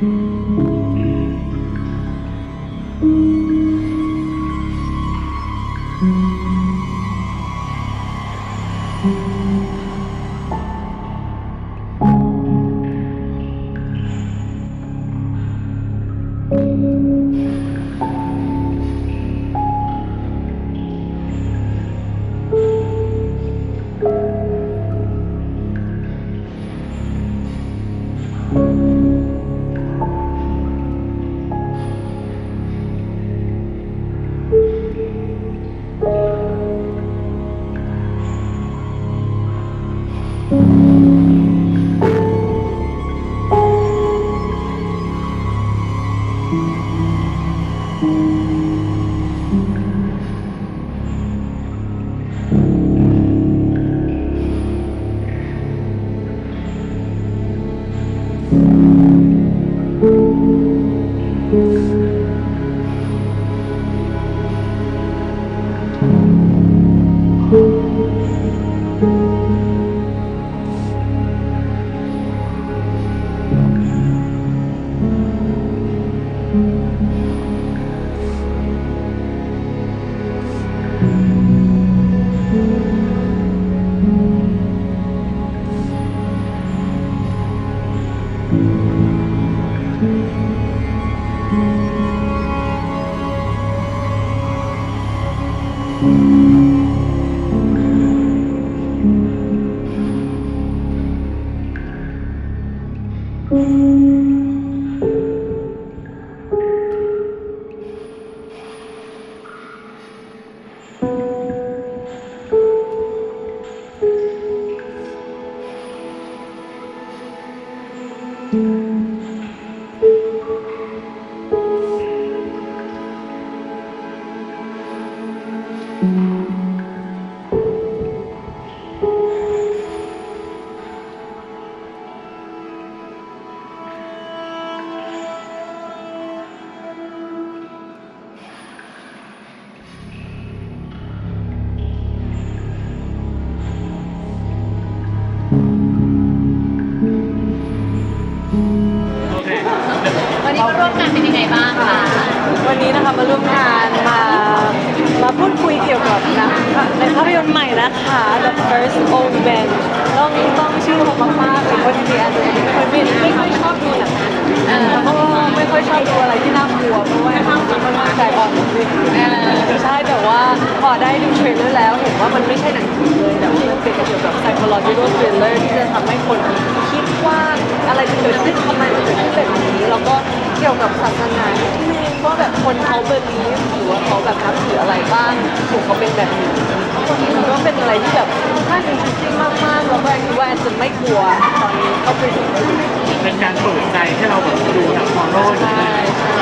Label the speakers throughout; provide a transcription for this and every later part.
Speaker 1: thank mm -hmm. you วัน ไงบ้างคะ
Speaker 2: วันนี้นะคะมาร่วมงานมามาพูดคุยเกี่ยวกับหนังในภาพยนตร์ใหม่นะคะ The First Omen ต้องต้องชื่อเขามากๆเลยเพราะจริงๆอันนี้คนไม่ไม่ค่อยชอบดูหนังแล้วก็ไม่ค่อยชอบดูอะไรที่น่ากลัวเพราะว่าค่อนข้างใจอ่อนนิดนึงใช่แต่ว่าพอได้ดูเทรลเลอร์แล้วเห็นว่ามันไม่ใช่หนังผีเลยแต่ว่ามันเป็นเกี่ยวกับ psychological thriller ที่จะทำให้คนคิดว่าอะไรจะเกิดขึ้นทำไมมันเกิดขึ้นแบบนี้แล้วก็ เกี่ยวกับศาสนาที่นึงว่าแบบคนเขาเบอร์นี้หรือว่าเขาแบบนับถืออะไรบ้างถูกเขาเป็นแบบนี้มันก็เป็นอะไรที่แบบค่อนข้าจริงมากๆแล้วก็คิดว่าแอนจะไม่กลัวตอนนี้ก็ไปดูได้เป็
Speaker 3: นการเปิดใจให้เราแบบดูหนังฟอร์โร่อยู่
Speaker 2: ใช่ใช่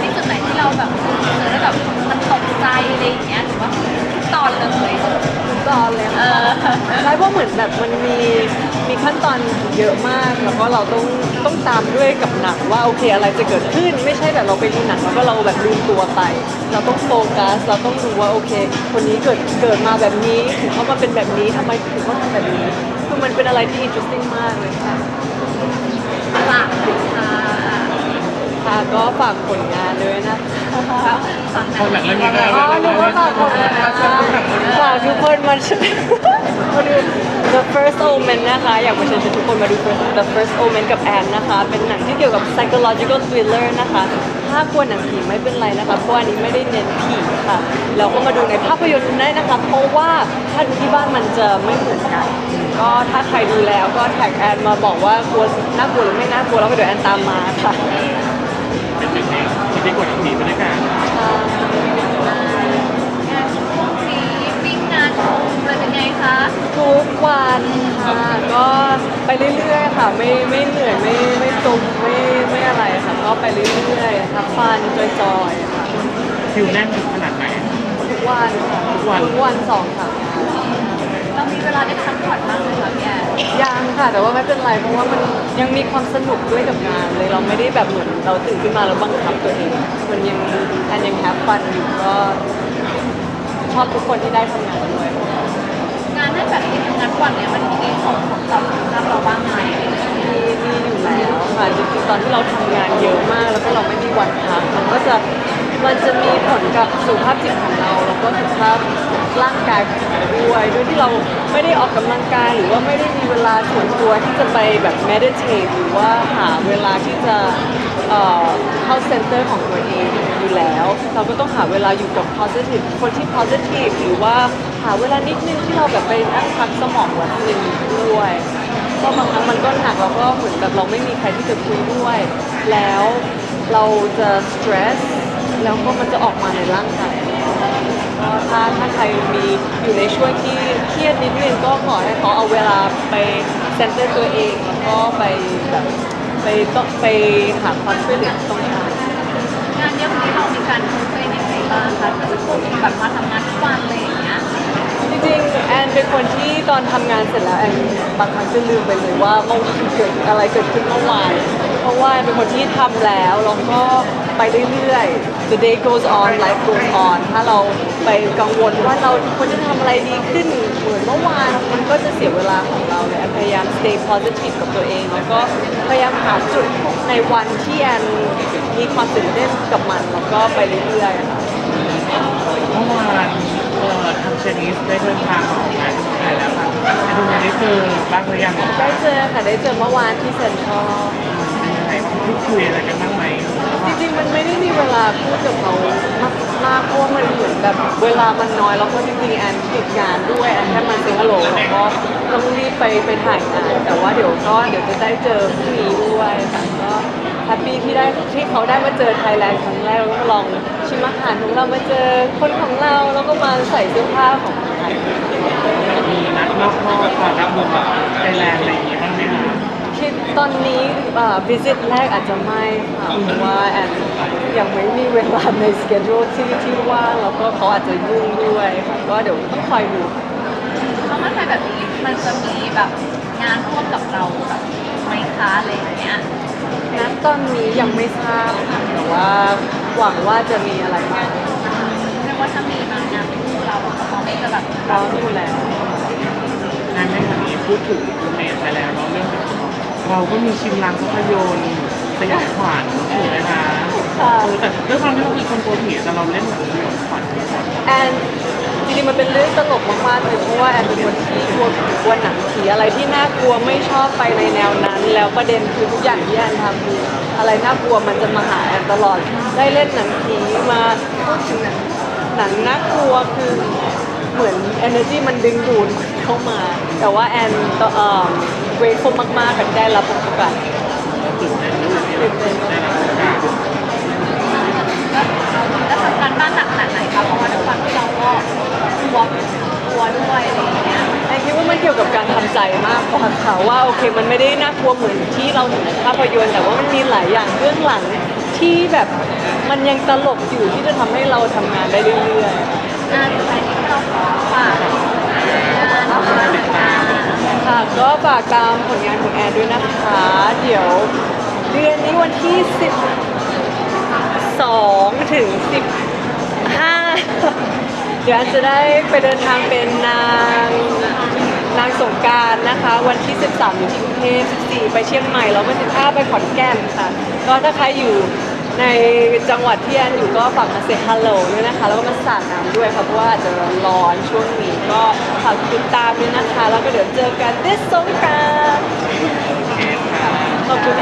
Speaker 1: ที่จุดไหนที่เราแบบเจอแล้วแบบมันตกใจอะไรอย่างเงี้ยหรือว่าตอนเลย
Speaker 2: ตอนเลย
Speaker 1: เออ
Speaker 2: ใช่เพราะเหมือนแบบมันมี เยอะมากแล้วก็เราต้องต้องตามด้วยกับหนังว่าโอเคอะไรจะเกิดขึ้น ไม่ใช่แบบเราไปดูหนังแล้วก็เราแบบลืมตัวไป เราต้องโฟกัสเราต้องดูว่าโอเค คนนี้เกิดเกิดมาแบบนี้ถึงเขามาเป็นแบบนี้ทำไมถึงเขาทำแบบนี้คือมันเป็นอะไรที่ interesting มากเลยค่ะ
Speaker 1: ฝากค่ะ
Speaker 2: ค่ะก็ฝากผลงานด้วยนะคะ
Speaker 1: ฝาก
Speaker 3: คนหนังเรื่องนี้
Speaker 2: อ๋อหนูก็ฝากคนฝากทุกคนมาช่วยมาดู The First Omen นะคะ อยากมาเชิญชวนทุกคนมาดู First- The First Omen กับแอนนะคะ เป็นหนังที่เกี่ยวกับ psychological thriller นะคะ ถ้ากลัวหนังผีไม่เป็นไรนะคะ เพราะอันนี้ไม่ได้เน้นผีค่ะแล้วก็มาดูในภาพยนตร์ได้นะคะ เพราะว่าถ้าดูที่บ้านมันจะไม่เหมือนกัน ก็ถ้าใครดูแล้วก็แท็กแอนมาบอกว่ากลัวน่ากลัวหรือไม่น่ากลัวแล้วก็เดี๋ยวแอนตามมาค่ะ
Speaker 3: เป็นสิ่งที่ที่ได้กดผีไปด้วยกัน
Speaker 2: ทุกวันค่ะ ก็ไปเรื่อยๆ ค่ะไม่ไม่เหนื่อยไม่ไม่ตุมไม่ไม่อะไรค่ะ ก็ไปเรื่อยๆทับฟันจอยๆค่ะ
Speaker 3: คิวแน่นขนาดไหน
Speaker 2: ทุกวันค่ะ
Speaker 3: ทุกวัน
Speaker 2: ทุกวันสองสาม
Speaker 1: เรามีเวลาได้พักผ่อนบ้างไหมคะพี่แอน
Speaker 2: ยังค่ะแต่ว่าไม่เป็นไรเพราะว่ามันยังมีความสนุกด้วยกับงานเลยเราไม่ได้แบบเหมือนเราตื่นขึ้นมาแล้วบังคับตัวเอง มันยังแอนยังแฮปฟันอยู่ก็ชอบทุกคนที่ได้ทำงานด้วย
Speaker 1: งานให้แบบนี้ทำงานทุกวันเนี่ยมันมีของของเราสำหรับเราบ้างไหม
Speaker 2: มีมีอยู่แล้วค่ะจริงๆตอนที่เราทำงานเยอะมาก แล้วก็เราไม่มีวันพักมันก็จะมันจะมีผลกับสุขภาพจิตของเรา แล้วก็สุขภาพร่างกายของเราด้วยด้วยที่เราไม่ได้ออกกำลังกายหรือว่าไม่ได้มีเวลาส่วนตัวที่จะไปแบบ meditate หรือว่าหาเวลาที่จะเอ่อเข้าเซ็นเตอร์ของตัวเอง อยู่แล้ว เราก็ต้องหาเวลาอยู่กับ positive คนที่ positive หรือว่าหาเวลานิดนึงที่เราแบบไปนั่งพักสมองวันหนึ่งด้วยก็บางครั้งมันก็หนักแล้วก็เหมือนแบบเราไม่มีใครที่จะคุยด้วย แล้วเราจะ stress แล้วก็มันจะออกมาในร่างกายก็ถ้าถ้าใครมีอยู่ในช่วงที่เครียดนิดนึงก็ขอให้เขาเอาเวลาไปเซนเตอร์ตัวเอง แล้วก็ไปแบบไปต้องไปหาความช่วยเหลือตร
Speaker 1: ง อะวันนี้เรามีการคุยตัวเองยังไงบ้างคะจะควบคุมแบบมาทำงานทุกวันอะไรอย่างเงี้ย
Speaker 2: จริงๆแอนเป็นคนที่ตอนทำงานเสร็จแล้วแอนบางครั้งจะลืมไปเลยว่าเมื่อวานเกิดอะไรเกิดขึ้นเมื่อวานเพราะว่าเป็นคนที่ทำแล้วแล้วก็ไปเรื่อยๆ the day goes on life goes on ถ้าเราไปกังวลว่าเราควรจะทำอะไรดีขึ้นเหมือนเมื่อวานมันก็จะเสียเวลาของเราเลยแอนพยายาม stay positive กับตัวเอง แล้วก็พยายามหาจุดในวันที่แอน มีความตื่นเต้นกับมันแล้วก็ไปเรื่อยๆค่ะ
Speaker 3: เมื่อวานเอ่อทางเชนิสได้เดินทางมาออกงานที่ไทยแล้วค่ะไอ้ตรงนี้คือบ้างหรือยัง
Speaker 2: ได้เจอค่ะได้เจอเมื่อวานที่เซ็นทรัล
Speaker 3: เป็นยังไงพูดคุยอะไรกันบ้างไหม
Speaker 2: จริงๆมันไม่ได้มีเวลาพูดกับเขามากมากเพราะว่ามันเหมือนแบบเวลามันน้อยแล้วก็จริงๆแอนติดงานด้วยแอนแค่มาเซฮัลโหลแล้วก็ต้องรีบไปไปถ่ายงานแต่ว่าเดี๋ยวก็เดี๋ยวจะได้เจอพรุ่งนี้ด้วยค่ะก็ แฮปปี้ที่ได้ที่เขาได้มาเจอไทยแลนด์ครั้งแรกแล้วก็มาลองชิมอาหารของเรามาเจอคนของเราแล้วก็มาใส่เสื้อผ้าของไทย
Speaker 3: มีนัดนอกรอบก่อนรับมือแบบไทยแลนด์อะไรอย่างงี้บ้างไหมคะ
Speaker 2: คิดตอนนี้วิสิตแรกอาจจะไม่ค่ะเพราะว่าแอนยังไม่มีเวลาในสเกจ u l e ที่ที่ว่างแล้วก็เขาอาจจะยุ่งด้วยค่ะก็เดี๋ยวต้องคอยดู
Speaker 1: เพราะมื่อไทยแบบนี้มันจะมีแบบงานร่วมกับเราแบบไหมคะอะไรอย่างเงี้ย
Speaker 2: ณตอนนี้ยังไม่ทราบค่ะแต่ว่าหวังว่าจะมีอะไรบ้าง
Speaker 1: เรียกว่าถ้ามีมางานคู่เราอะก็พร้อมที่จะแบบ
Speaker 2: พร้อมอยู่แล้ว
Speaker 3: งานในครั้งนี้พูดถึงคุณเมย์ไปแล้วเนาะเรื่องเราก็มีชิมลางภาพยนตร์สยองขวัญถูกไหมคะ
Speaker 2: ค่ะ
Speaker 3: เออแต่ด้วยความที่เราเป็นคนกลัวผีแต่เราเล่นหนังสยองขวัญ
Speaker 2: แอน จริงๆมันเป็นเรื่องตลกมากๆเลยเพราะว่าแอนเป็นคนที่กลัวผีกลัวหนังผีอะไรที่น่ากลัวไม่ชอบไปในแนวนั้น แล้วประเด็นคือทุกอย่างที่แอนทำคืออะไรน่ากลัวมันจะมาหาแอนตลอด ได้เล่นหนังผีมาพูดถึงหนังหนังน่ากลัวคือเหมือน energy มันดึงดูดเข้ามา แต่ว่าแอนก็เอ่อ grateful มากๆกับที่ได้รับโอกาส
Speaker 3: เราตื่นเต้นเราได้รับโอกาส
Speaker 1: ก็แล้วทำการบ้านหนักขนาดไหนคะเพราะว่าด้วยความที่เราก็ กลัวกลัวด้วยอะไรอย่างเงี้ย
Speaker 2: แอนคิดว่ามันเกี่ยวกับการทำใจมากกว่าค่ะว่าโอเค มันไม่ได้น่ากลัวเหมือนที่เราเห็นในภาพยนตร์แต่ว่ามันมีหลายอย่างเบื้องหลังที่แบบมันยังตลกอยู่ที่จะทำให้เราทำงานได้เรื่อย
Speaker 1: งานอะไรที่เราขอฝากงานของเราค่ะ
Speaker 2: ๆค่ะก็ฝากตามผลงานของแอนด้วยนะคะ เดี๋ยวเดือนนี้วันที่ 12 ถึง 15 เดี๋ยวแอนจะได้ไปเดินทางเป็นนางนางสงการนะคะ วันที่ 13 อยู่ที่กรุงเทพ14 ไปเชียงใหม่แล้วก็15 ไปขอนแก่นค่ะ ก็ถ้าใครอยู่ในจังหวัดที่แอนอยู่ก็ฝากมาเซฮัลโหลด้วยนะคะ แล้วก็มาสาดน้ำด้วยค่ะเพราะว่าอาจจะร้อนช่วงนี้ก็ฝากติดตามด้วยนะคะ แล้วก็เดี๋ยวเจอกันที่สงการ
Speaker 3: โอเคค่ะ
Speaker 2: ขอบคุณ